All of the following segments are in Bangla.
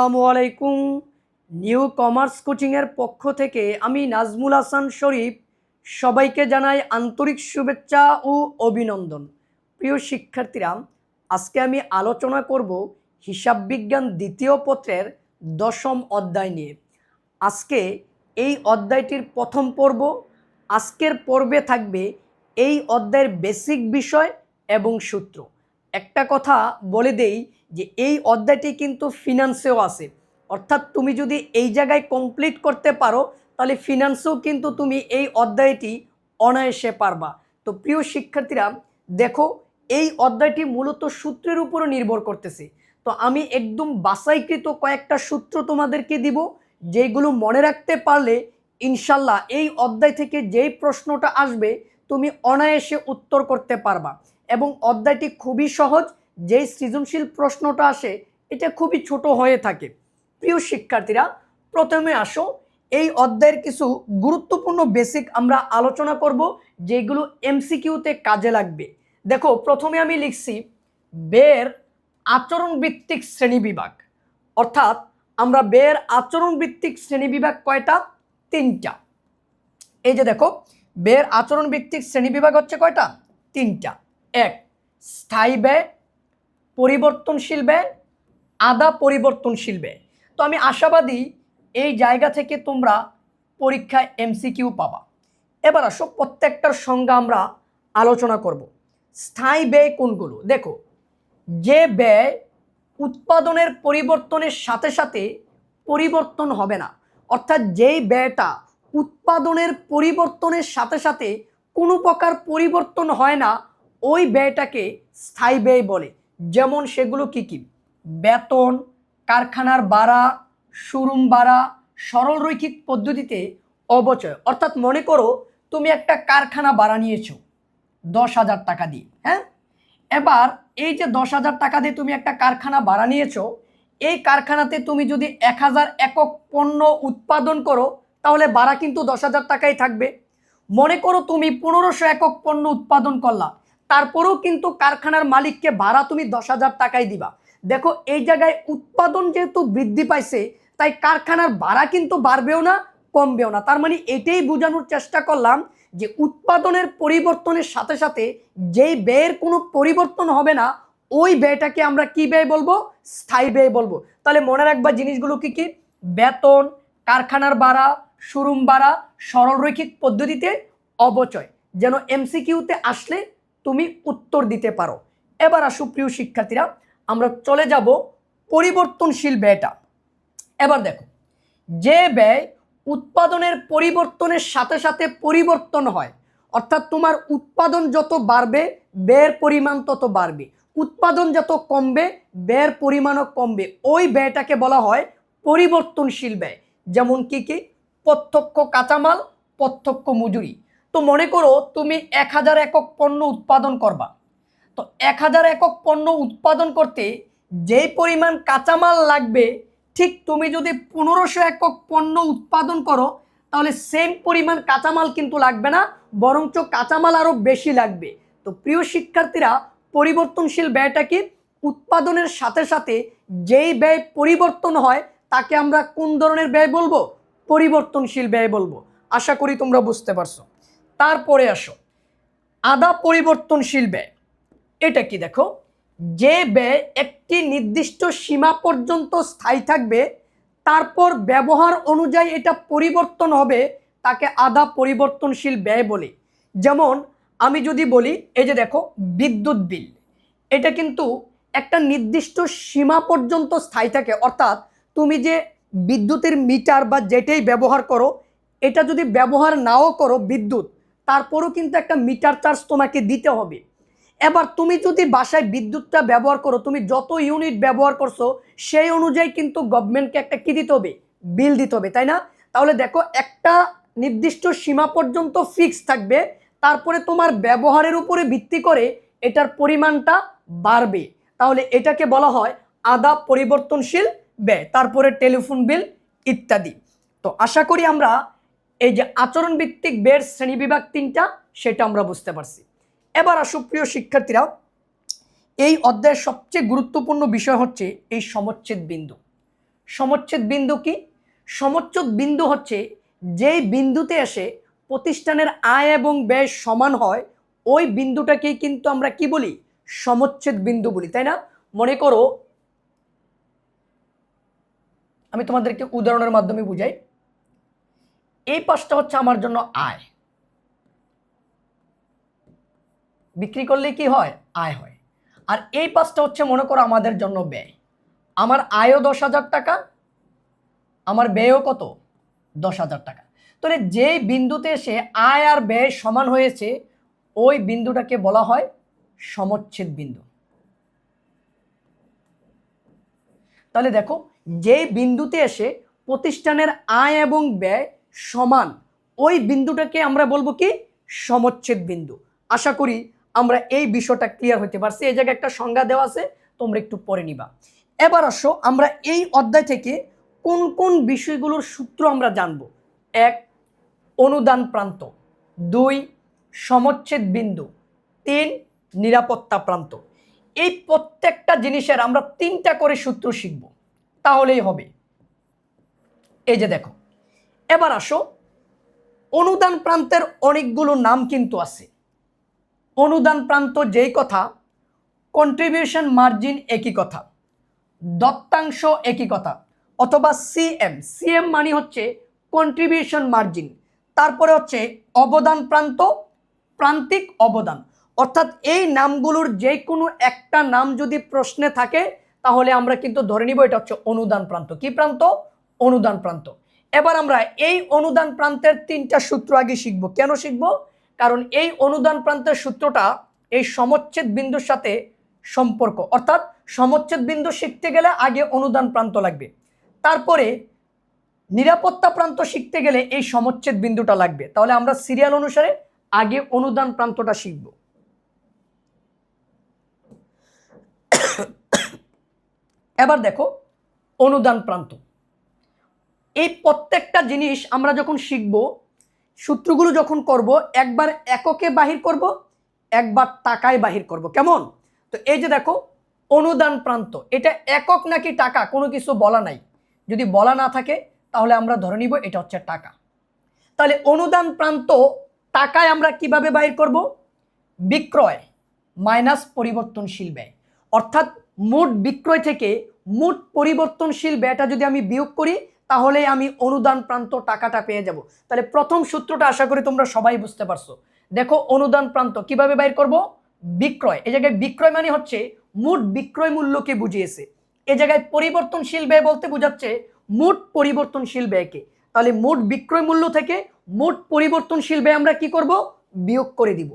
আসসালামু আলাইকুম। নিউ কমার্স কোচিংয়ের পক্ষ থেকে আমি নাজমুল হাসান শরীফ সবাইকে জানাই আন্তরিক শুভেচ্ছা ও অভিনন্দন। প্রিয় শিক্ষার্থীরা, আজকে আমি আলোচনা করব হিসাব বিজ্ঞান দ্বিতীয় পত্রের দশম অধ্যায় নিয়ে। আজকে এই অধ্যায়টির প্রথম পর্ব, আজকের পর্বে থাকবে এই অধ্যায়ের বেসিক বিষয় এবং সূত্র। একটা কথা বলে দেই যে এই অধ্যায়টি কিন্তু ফিনান্সেও আছে। অর্থাৎ তুমি যদি এই জায়গায় কমপ্লিট করতে পারো, তাহলে ফিনান্সেও কিন্তু তুমি এই অধ্যায়টি অনায়াসে পারবা। তো প্রিয় শিক্ষার্থীরা, দেখো, এই অধ্যায়টি মূলত সূত্রের উপরও নির্ভর করতেছে। তো আমি একদম বাসাইকৃত কয়েকটা সূত্র তোমাদেরকে দিব, যেগুলো মনে রাখতে পারলে ইনশাল্লাহ এই অধ্যায় থেকে যেই প্রশ্নটা আসবে, তুমি অনায়াসে উত্তর করতে পারবা। এবং অধ্যায়টি খুবই সহজ, যেই সৃজনশীল প্রশ্নটা আসে, এটা খুবই ছোট হয়ে থাকে। প্রিয় শিক্ষার্থীরা, প্রথমে আসো। এই অধ্যায়ের কিছু গুরুত্বপূর্ণ বেসিক আমরা আলোচনা করব, যেগুলো এমসিকিউতে কাজে লাগবে। দেখো, প্রথমে আমি লিখছি, বের আচরণ ভিত্তিক শ্রেণীবিভাগ। অর্থাৎ, আমরা বের আচরণ ভিত্তিক শ্রেণীবিভাগ কয়টা? তিনটা। এই যে দেখো, বের আচরণ ভিত্তিক শ্রেণীবিভাগ হচ্ছে কয়টা? তিনটা। এক, স্থায়ী ব্যয়, পরিবর্তনশীল ব্যয়, আদা পরিবর্তনশীল ব্যয়। তো আমি আশাবাদী এই জায়গা থেকে তোমরা পরীক্ষায় এমসিকিউ পাবা। এবার আসো, প্রত্যেকটার সঙ্গে আমরা আলোচনা করব। স্থায়ী ব্যয় কোনগুলো? দেখো, যে ব্যয় উৎপাদনের পরিবর্তনের সাথে সাথে পরিবর্তন হবে না, অর্থাৎ যেই ব্যয়টা উৎপাদনের পরিবর্তনের সাথে সাথে কোনো প্রকার পরিবর্তন হয় না ওই ব্যয়টাকে স্থায়ী ব্যয় বলে। যেমন সেগুলো কি কি? বেতন, কারখানার ভাড়া শোরুম ভাড়া, সরল রৈখিক পদ্ধতিতে অবচয় অর্থাৎ মনে করো তুমি একটা কারখানা ভাড়া নিয়েছো, দশ হাজার টাকা দিয়ে হ্যাঁ? এবার এই যে দশ হাজার টাকা দিয়ে তুমি একটা কারখানা ভাড়া নিয়েছো, এই কারখানাতে তুমি যদি এক হাজার একক পণ্য উৎপাদন করো, তাহলে ভাড়া কিন্তু দশ হাজার টাকাই থাকবে। মনে করো তুমি পনেরোশো একক পণ্য উৎপাদন করলা তারপরেও কিন্তু কারখানার মালিককে ভাড়া তুমি দশ হাজার টাকাই দিবা। দেখো, এই জায়গায় উৎপাদন যেহেতু বৃদ্ধি পাইছে, তাই কারখানার ভাড়া কিন্তু বাড়বেও না, কমবেও না। তার মানে এটাই বোঝানোর চেষ্টা করলাম যে উৎপাদনের পরিবর্তনের সাথে সাথে যেই ব্যয়ের কোনো পরিবর্তন হবে না, ওই ব্যয়টাকে আমরা কি ব্যয় বলব? স্থায়ী ব্যয় বলব। তাহলে মনে রাখবা জিনিসগুলো কি কি? বেতন, কারখানার ভাড়া শোরুম ভাড়া, সরলরৈখিক পদ্ধতিতে অবচয় যেন এমসিকিউতে আসলে তুমি উত্তর দিতে পারো। এবার আসো প্রিয় শিক্ষার্থীরা, আমরা চলে যাব পরিবর্তনশীল ব্যয়টা এবার দেখো, যে ব্যয় উৎপাদনের পরিবর্তনের সাথে সাথে পরিবর্তন হয়, অর্থাৎ তোমার উৎপাদন যত বাড়বে, ব্যয়ের পরিমাণ তত বাড়বে। উৎপাদন যত কমবে, ব্যয়ের পরিমাণও কমবে। ওই ব্যয়টাকে বলা হয় পরিবর্তনশীল ব্যয়। যেমন কি কি? প্রত্যক্ষ কাঁচামাল, প্রত্যক্ষ মজুরি। তো মনে করো তুমি এক হাজার একক পণ্য উৎপাদন করবা। তো এক হাজার একক পণ্য উৎপাদন করতে যেই পরিমাণ কাঁচামাল লাগবে, ঠিক তুমি যদি পনেরোশো একক পণ্য উৎপাদন করো, তাহলে সেম পরিমাণ কাঁচামাল কিন্তু লাগবে না, বরঞ্চ কাঁচামাল আরও বেশি লাগবে। তো প্রিয় শিক্ষার্থীরা, পরিবর্তনশীল ব্যয়টা কি? উৎপাদনের সাথে সাথে যেই ব্যয় পরিবর্তন হয়, তাকে আমরা কোন ধরনের ব্যয় বলব? পরিবর্তনশীল ব্যয় বলব। আশা করি তোমরা বুঝতে পারছ। তারপরে আসো। আদা পরিবর্তনশীল ব্যয়। এটা কি দেখো? যে ব্যয় একটি নির্দিষ্ট সীমা পর্যন্ত স্থায়ী থাকবে, তারপর ব্যবহার অনুযায়ী এটা পরিবর্তন হবে, তাকে আদা পরিবর্তনশীল ব্যয় বলে। যেমন, আমি যদি বলি, এই যে দেখো, বিদ্যুৎ বিল। এটা কিন্তু একটা নির্দিষ্ট সীমা পর্যন্ত স্থায়ী থাকে। অর্থাৎ, তুমি যে বিদ্যুতের মিটার বা যেটাই ব্যবহার করো, এটা যদি ব্যবহার নাও করো বিদ্যুৎ তারপরও কিন্তু একটা মিটার চার্জ তোমাকে দিতে হবে। এবার তুমি যদি বাসায় বিদ্যুৎটা ব্যবহার করো, তুমি যত ইউনিট ব্যবহার করছ, সেই অনুযায়ী কিন্তু গভর্নমেন্টকে একটা কি দিতে হবে? বিল দিতে হবে, তাই না? তাহলে দেখো, একটা নির্দিষ্ট সীমা পর্যন্ত ফিক্স থাকবে, তারপরে তোমার ব্যবহারের উপরে ভিত্তি করে এটার পরিমাণটা বাড়বে। তাহলে এটাকে বলা হয় আদা পরিবর্তনশীল ব্যয়, তারপরে টেলিফোন বিল ইত্যাদি। তো আশা করি আমরা এই যে আচরণ ভিত্তিক ব্যয়ের শ্রেণীবিভাগ তিনটা, সেটা আমরা বুঝতে পারছি। এবার আসুক প্রিয় শিক্ষার্থীরা এই অধ্যায়ের সবচেয়ে গুরুত্বপূর্ণ বিষয় হচ্ছে এই সমচ্ছেদ বিন্দু। সমচ্ছেদ বিন্দু কি? সমচ্ছেদ বিন্দু হচ্ছে যেই বিন্দুতে এসে প্রতিষ্ঠানের আয় এবং ব্যয় সমান হয়, ওই বিন্দুটাকেই কিন্তু আমরা কি বলি? সমচ্ছেদ বিন্দু বলি, তাই না? মনে করো, আমি তোমাদেরকে উদাহরণের মাধ্যমে বুঝাই। এই পাশটা হচ্ছে আমার জন্য আয়। বিক্রি করলে কি হয়? আয় হয়। আর এই পাশটা হচ্ছে মনে করো আমাদের জন্য ব্যয়। আমার আয়ও দশ হাজার টাকা, আমার ব্যয়ও কত? দশ হাজার টাকা। তাহলে যেই বিন্দুতে এসে আয় আর ব্যয় সমান হয়েছে, ওই বিন্দুটাকে বলা হয় সমচ্ছেদ বিন্দু। তাহলে দেখো, যেই বিন্দুতে এসে প্রতিষ্ঠানের আয় এবং ব্যয় সমান। ওই বিন্দুটাকে আমরা বলব কি? সমচ্ছেদ বিন্দু। আশা করি আমরা এই বিষয়টা ক্লিয়ার হতে পারছি। এই জায়গায় একটা সংজ্ঞা দেওয়া আছে, তোমরা একটু পরে নিবা। এবার আসো, আমরা এই অধ্যায় থেকে কোন কোন বিষয়গুলোর সূত্র আমরা জানব? এক, অনুদান প্রান্ত। দুই, সমচ্ছেদ বিন্দু। তিন, নিরাপত্তা প্রান্ত। এই প্রত্যেকটা জিনিসের আমরা তিনটা করে সূত্র শিখব। তাহলেই হবে। এই যে দেখো এবার আসো। অনুদান প্রান্তের অনেকগুলো নাম কিন্তু আছে। অনুদান প্রান্ত যেই কথা কন্ট্রিবিউশন মার্জিন একই কথা, দত্তাংশ একই কথা, অথবা সিএম সিএম মানে হচ্ছে কন্ট্রিবিউশন মার্জিন তারপরে হচ্ছে অবদান প্রান্ত, প্রান্তিক অবদান। অর্থাৎ এই নামগুলোর যে কোনো একটা নাম যদি প্রশ্নে থাকে, তাহলে আমরা কিন্তু ধরে নিব এটা হচ্ছে অনুদান প্রান্ত। কি প্রান্ত? অনুদান প্রান্ত। এবার আমরা এই অনুদান প্রান্তের তিনটা সূত্র আগে শিখব। কেন শিখব? কারণ এই অনুদান প্রান্তের সূত্রটা এই সমচ্ছেদ বিন্দুর সাথে সম্পর্ক। অর্থাৎ সমচ্ছেদ বিন্দু শিখতে গেলে আগে অনুদান প্রান্ত লাগবে। তারপরে নিরাপত্তা প্রান্ত শিখতে গেলে এই সমচ্ছেদ বিন্দুটা লাগবে। তাহলে আমরা সিরিয়াল অনুসারে আগে অনুদান প্রান্তটা শিখব। এবার দেখো অনুদান প্রান্ত। এই প্রত্যেকটা জিনিস আমরা যখন শিখব, সূত্রগুলো যখন করব, একবার এককে বাহির করব, একবার টাকায় বাহির করব। কেমন? তো এই যে দেখো, অনুদান প্রান্ত, এটা একক নাকি টাকা? কোনো কিছু বলা নাই। যদি বলা না থাকে, তাহলে আমরা ধরে নিব এটা হচ্ছে টাকা। তাহলে অনুদান প্রান্ত, টাকায় আমরা কীভাবে বাহির করব? বিক্রয় মাইনাস পরিবর্তনশীল ব্যয়। অর্থাৎ মোট বিক্রয় থেকে মোট পরিবর্তনশীল ব্যয়টা যদি আমি বিয়োগ করি তাহলে আমি অনুদান প্রান্ত টাকাটা পেয়ে যাব। তাহলে প্রথম সূত্রটা আশা করি তোমরা সবাই বুঝতে পারছ। দেখো অনুদান প্রান্ত কীভাবে বাইর করব? বিক্রয়। এই জায়গায় বিক্রয় মানে হচ্ছে মোট বিক্রয় মূল্যকে বুঝিয়েছে। এ জায়গায় পরিবর্তনশীল ব্যয় বলতে বোঝাচ্ছে মোট পরিবর্তনশীল ব্যয়কে। তাহলে মোট বিক্রয় মূল্য থেকে মোট পরিবর্তনশীল ব্যয় আমরা কি করব? বিয়োগ করে দিব।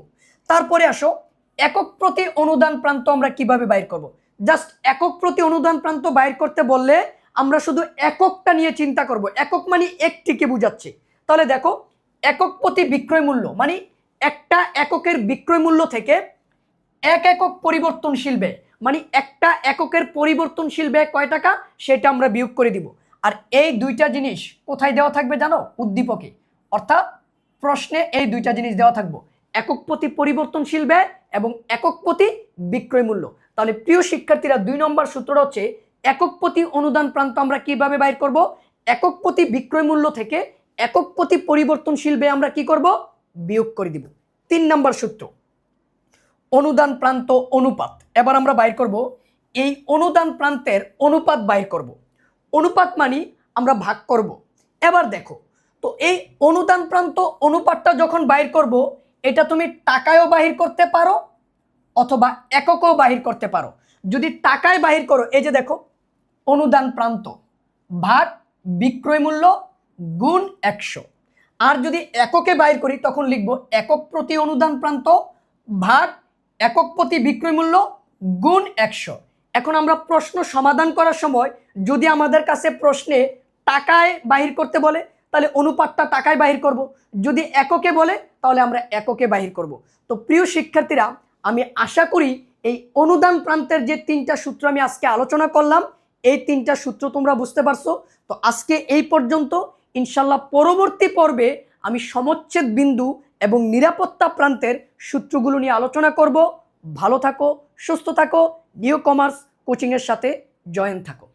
তারপরে আসো, একক প্রতি অনুদান প্রান্ত আমরা কীভাবে বাইর করব? জাস্ট একক প্রতি অনুদান প্রান্ত বাইর করতে বললে আমরা শুধু এককটা নিয়ে চিন্তা করব। একক মানে একটিকে বুঝাচ্ছে। তাহলে দেখো, একক প্রতি বিক্রয় মূল্য মানে একটা এককের বিক্রয় মূল্য থেকে এক একক পরিবর্তনশীল ব্যয় মানে একটা এককের পরিবর্তনশীল ব্যয় কয় টাকা? সেটা আমরা বিয়োগ করে দিব। আর এই দুইটা জিনিস কোথায় দেওয়া থাকবে জানো? উদ্দীপকে। অর্থাৎ প্রশ্নে এই দুইটা জিনিস দেওয়া থাকব। একক প্রতি পরিবর্তনশীল ব্যয় এবং একক প্রতি বিক্রয় মূল্য। তাহলে প্রিয় শিক্ষার্থীরা, দুই নম্বর সূত্রটা হচ্ছে একক প্রতি অনুদান প্রান্ত আমরা কীভাবে বাইর করব? একক প্রতি বিক্রয় মূল্য থেকে একক প্রতি পরিবর্তনশীল ব্যয় আমরা কি করব? বিয়োগ করে দিব। তিন নম্বর সূত্র। অনুদান প্রান্ত অনুপাত। এবার আমরা বাইর করব। এই অনুদান প্রান্তের অনুপাত বাইর করব। অনুপাত মানে আমরা ভাগ করব। এবার দেখো, তো এই অনুদান প্রান্ত অনুপাতটা যখন বাইর করব, এটা তুমি টাকায়ও বাহির করতে পারো অথবা এককেও বাহির করতে পারো। যদি টাকায় বাহির করো, এই যে দেখো, অনুদান প্রান্ত, ভাগ, বিক্রয় মূল্য, গুণ একশো। আর যদি এককে বাহির করি, তখন লিখব একক প্রতি অনুদান প্রান্ত, ভাগ, একক প্রতি বিক্রয় মূল্য, গুণ একশো। এখন আমরা প্রশ্ন সমাধান করার সময়, যদি আমাদের কাছে প্রশ্নে টাকায় বাহির করতে বলে, তাহলে অনুপাতটা টাকায় বাহির করব। যদি এককে বলে, তাহলে আমরা এককে বাহির করব। তো প্রিয় শিক্ষার্থীরা, আমি আশা করি এই অনুদান প্রান্তের যে তিনটা সূত্র আমি আজকে আলোচনা করলাম, এই তিনটা সূত্র তোমরা বুঝতে পারছ। তো আজকে এই পর্যন্ত, ইনশাল্লাহ পরবর্তী পর্বে আমি সমচ্ছেদ বিন্দু এবং নিরাপত্তা প্রান্তের সূত্রগুলো নিয়ে আলোচনা করব। ভালো থাকো, সুস্থ থাকো, নিউ কমার্স কোচিংয়ের সাথে জয়েন থাকো।